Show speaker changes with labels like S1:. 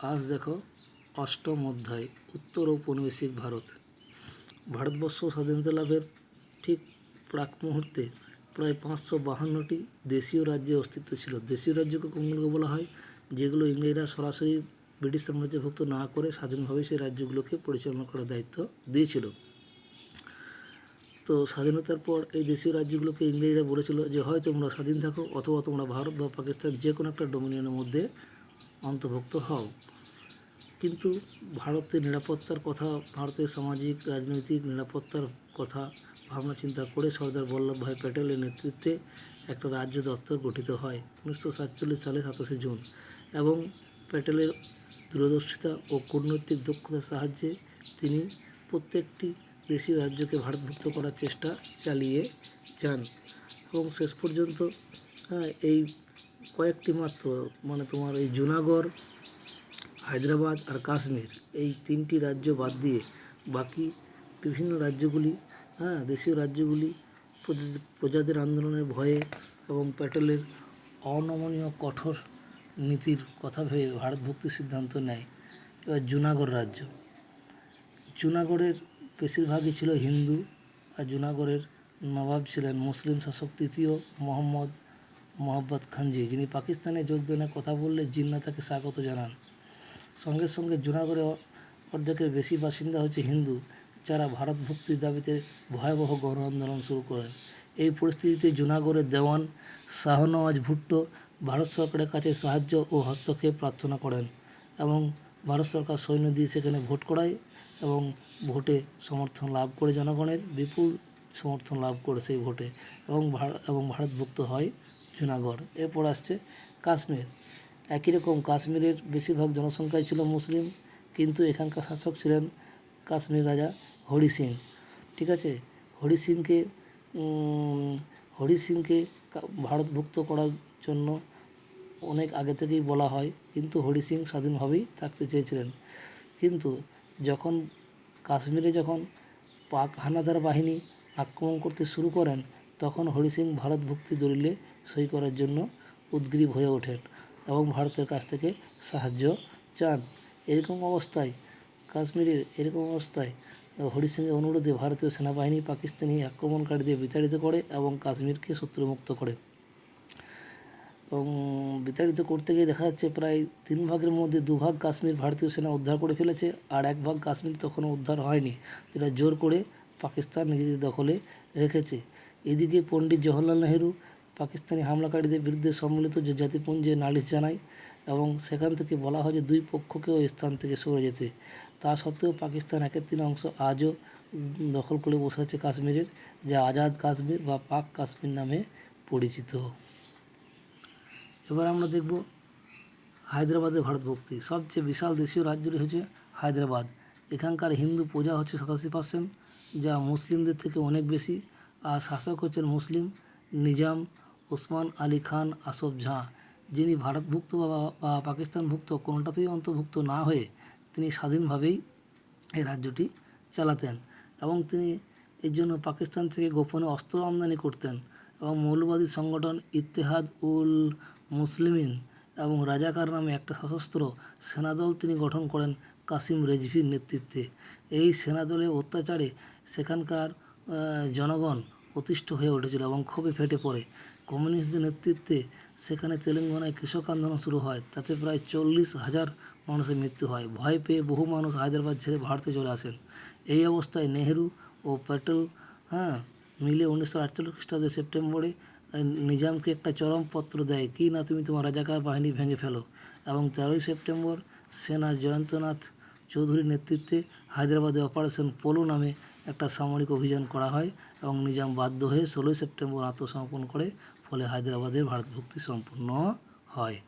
S1: আজ দেখো অষ্টম অধ্যায়, উত্তর ঔপনিবেশিক ভারত। ভারতবর্ষ স্বাধীনতা লাভের ঠিক প্রাক মুহূর্তে প্রায় পাঁচশো বাহান্নটি দেশীয় রাজ্যের অস্তিত্ব ছিল। দেশীয় রাজ্যকে কোনগুলোকে বলা হয়? যেগুলো ইংরেজরা সরাসরি ব্রিটিশ সাম্রাজ্যভুক্ত না করে স্বাধীনভাবে সেই রাজ্যগুলোকে পরিচালনা করার দায়িত্ব দিয়েছিল। তো স্বাধীনতার পর এই দেশীয় রাজ্যগুলোকে ইংরেজরা বলেছিল যে, হয় তোমরা স্বাধীন থাকো অথবা তোমরা ভারত বা পাকিস্তান যে কোনো একটা ডোমিনিয়নের মধ্যে অন্তর্ভুক্ত হও। কিন্তু ভারতের নিরাপত্তার কথা, ভারতের সামাজিক, রাজনৈতিক নিরাপত্তার কথা ভাবনা চিন্তা করে সর্দার বল্লভভাই প্যাটেলের নেতৃত্বে একটা রাজ্য দপ্তর গঠিত হয় উনিশশো সাতচল্লিশ সালে সাতাশে জুন এবং প্যাটেলের দূরদর্শিতা ও কূটনৈতিক দক্ষতার সাহায্যে তিনি প্রত্যেকটি দেশীয় রাজ্যকে ভারতভুক্ত করার চেষ্টা চালিয়ে যান। এবং শেষ পর্যন্ত এই কয়েকটি মাত্র মানে তোমার এই জুনাগড়, হায়দ্রাবাদ আর কাশ্মীর, এই তিনটি রাজ্য বাদ দিয়ে বাকি বিভিন্ন রাজ্যগুলি হ্যাঁ দেশীয় রাজ্যগুলি প্রজা- প্রজাদের আন্দোলনের ভয়ে এবং প্যাটেলের অনমনীয় কঠোর নীতির কথা ভেবে ভারত সিদ্ধান্ত নেয় এবার জুনাগড় রাজ্য। জুনাগড়ের বেশিরভাগই ছিল হিন্দু আর জুনাগড়ের নবাব ছিলেন মুসলিম শাসক তৃতীয় মোহাম্মদ মোহাম্মদ খানজি, যিনি পাকিস্তানে যোগদানের কথা বললে জিন্না তাকে স্বাগত জানান। সঙ্গে সঙ্গে জুনাগড়ে অর্ধেকের বেশি বাসিন্দা হচ্ছে হিন্দু, যারা ভারত ভক্তির দাবিতে ভয়াবহ গণ আন্দোলন শুরু করেন। এই পরিস্থিতিতে জুনাগড়ের দেওয়ান শাহনওয়াজ ভুট্টো ভারত সরকারের কাছে সাহায্য ও হস্তক্ষেপ প্রার্থনা করেন এবং ভারত সরকার সৈন্য দিয়ে সেখানে ভোট করায় এবং ভোটে সমর্থন লাভ করে জনগণের বিপুল সমর্থন লাভ করে সেই ভোটে এবং এবং ভারতভুক্ত হয়। জুনাগড়। এরপর আসছে কাশ্মীর। একই রকম কাশ্মীরের বেশিরভাগ জনসংখ্যাই ছিল মুসলিম, কিন্তু এখানকার শাসক ছিলেন কাশ্মীর রাজা হরি সিং। ঠিক আছে? হরি সিংকে হরি সিংকে ভারতভুক্ত করার জন্য অনেক আগে থেকেই বলা হয়, কিন্তু হরি সিং স্বাধীনভাবেই থাকতে চেয়েছিলেন। কিন্তু যখন কাশ্মীরে যখন পাক হানাদার বাহিনী আক্রমণ করতে শুরু করেন, তখন হরি সিং ভারতভুক্তি দলিলে সই করার জন্য উদ্গ্রীব হয়ে ওঠেন এবং ভারতের কাছ থেকে সাহায্য চান। এরকম অবস্থায়, কাশ্মীরের এরকম অবস্থায়, হরি সিংয়ের অনুরোধে ভারতীয় সেনাবাহিনী পাকিস্তানি আক্রমণকারীদের বিতাড়িত করে এবং কাশ্মীরকে শত্রুমুক্ত করে। এবং বিতাড়িত করতে গিয়ে দেখা যাচ্ছে প্রায় তিন ভাগের মধ্যে দুভাগ কাশ্মীর ভারতীয় সেনা উদ্ধার করে ফেলেছে আর এক ভাগ কাশ্মীর তখনও উদ্ধার হয়নি, যেটা জোর করে পাকিস্তান নিজেদের দখলে রেখেছে। এদিকে পণ্ডিত জওহরলাল নেহেরু পাকিস্তানি হামলাকারীদের বিরুদ্ধে সম্মিলিত যে জাতিপুঞ্জে নালিশ জানায় এবং সেখান থেকে বলা হয় যে দুই পক্ষকে ওই স্থান থেকে সরে যেতে। তা সত্ত্বেও পাকিস্তান একের তিন অংশ আজও দখল করে বসে আছে কাশ্মীরের, যা আজাদ কাশ্মীর বা পাক কাশ্মীর নামে পরিচিত। এবার আমরা দেখব হায়দ্রাবাদের ভারতভক্তি। সবচেয়ে বিশাল দেশীয় রাজ্যটি হচ্ছে হায়দ্রাবাদ। এখানকার হিন্দু প্রজা হচ্ছে সাতাশি পার্সেন্ট যা মুসলিমদের থেকে অনেক বেশি। আর শাসক হচ্ছেন মুসলিম নিজাম ওসমান আলী খান আসফ ঝাঁ, যিনি ভারতভুক্ত বা পাকিস্তানভুক্ত, কোনোটাতেই অন্তর্ভুক্ত না হয়ে তিনি স্বাধীনভাবেই এই রাজ্যটি চালাতেন এবং তিনি এর জন্য পাকিস্তান থেকে গোপনে অস্ত্র আমদানি করতেন এবং মৌলবাদী সংগঠন ইত্তেহাদ উল মুসলিমিন এবং রাজাকার নামে একটা সশস্ত্র সেনাদল তিনি গঠন করেন কাসিম রেজভির নেতৃত্বে। এই সেনাদলের অত্যাচারে সেখানকার জনগণ অতিষ্ঠ হয়ে উঠেছিল এবং ক্ষোভে ফেটে পড়ে। কমিউনিস্টদের নেতৃত্বে সেখানে তেলেঙ্গানায় কৃষক আন্দোলন শুরু হয়। তাতে প্রায় চল্লিশ হাজার মানুষের মৃত্যু হয়। ভয় পেয়ে বহু মানুষ হায়দ্রাবাদ ছেড়ে ভারতে চলে আসেন। এই অবস্থায় নেহেরু ও প্যাটেল হ্যাঁ মিলে উনিশশো আটচল্লিশ খ্রিস্টাব্দে সেপ্টেম্বরে নিজামকে একটা চরম পত্র দেয়, কি না তুমি তোমার রাজাকার বাহিনী ভেঙে ফেলো? এবং তেরোই সেপ্টেম্বর সেনা জয়ন্তনাথ চৌধুরীর নেতৃত্বে হায়দ্রাবাদে অপারেশন পোলো নামে একটা সামরিক অভিযান করা হয় এবং নিজাম বাধ্য হয়ে ষোলোই সেপ্টেম্বর আত্মসমর্পণ করে, ফলে হায়দ্রাবাদের ভারতভুক্তি সম্পূর্ণ হয়।